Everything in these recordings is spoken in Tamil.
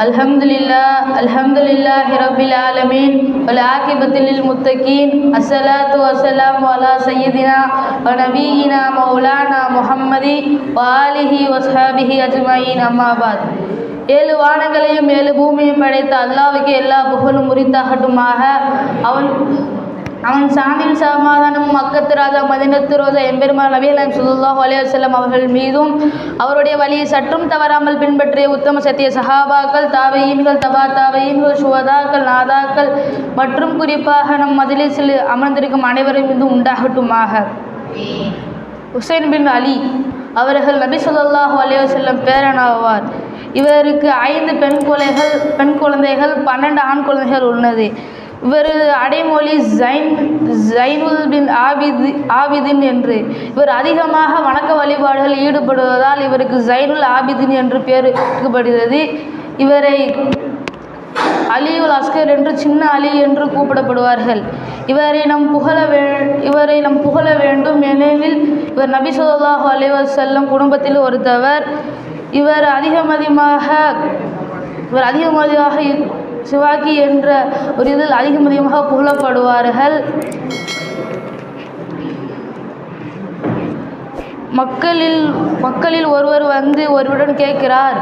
الحمد لله الحمد لله رب العالمين والعاقبة للمتقين الصلاة والسلام على سيدنا ونبينا مولانا محمد وآله وصحبه أجمعين أما بعد ஏழு வானங்களையும் ஏழு பூமியையும் படைத்த அல்லாவுக்கு எல்லா புகழும் உரித்தாகட்டுமாக அவன் அவன் சாந்தியும் சமாதானம் மக்கத்து ராஜா மதினத்து ரோஜா எம்பெருமான் நபிகளாம் சுல்லாஹ் அலையம் அவர்கள் மீதும் அவருடைய வழியை சற்றும் தவறாமல் பின்பற்றிய உத்தம சத்திய சஹாபாக்கள் தாவையீன்கள் தபா தாவையீன்கள் சுவதாக்கள் நாதாக்கள் மற்றும் குறிப்பாக நம் மஜிலிஸில் அமர்ந்திருக்கும் அனைவரும் மீதும் உண்டாகட்டுமாக. ஹுசைன் பின் அலி அவர்கள் நபி ஸல்லல்லாஹு அலைஹி வஸல்லம் பேரனாவார். இவருக்கு ஐந்து பெண் குழந்தைகள் பெண் குழந்தைகள் பன்னெண்டு ஆண் குழந்தைகள் உள்ளது. இவர் அடைமொழி ஜைன் ஜைனுல் பின் ஆபிதி ஆபிதின் என்று. இவர் அதிகமாக வணக்க வழிபாடுகள் ஈடுபடுவதால் இவருக்கு ஜைனுல் ஆபிதின் என்று பெயர் வைக்கப்படுகிறது இவரை அலியுல் அஸ்கர் என்று சின்ன அலி என்று கூப்பிடப்படுவார்கள். இவரை நம் புகழ வே இவரை நம் புகழ வேண்டும் ஏனெனில் இவர் நபி சொல்லாஹு அலைஹி குடும்பத்தில் ஒருத்தவர். இவர் அதிகம் அதிகமாக இவர் அதிகம் அதிகமாக சிவாகி என்ற ஒரு இதில் அதிகம் அதிகமாக புகழப்படுவார்கள். மக்களில் மக்களில் ஒருவர் வந்து ஒருவருடன் கேட்கிறார்.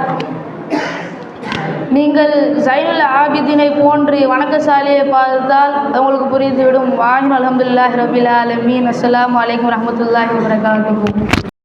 நீங்கள் ஜைனுல் ஆபிதினை போன்று வணக்கசாலியை பார்த்தால் உங்களுக்கு புரிந்துவிடும். வாயின் அலமதுல்லாஹ் ரபில் ஆலமீன். அஸ்லாம் வலைக்கம் ரஹமத்துல்லாஹி வரகாத்து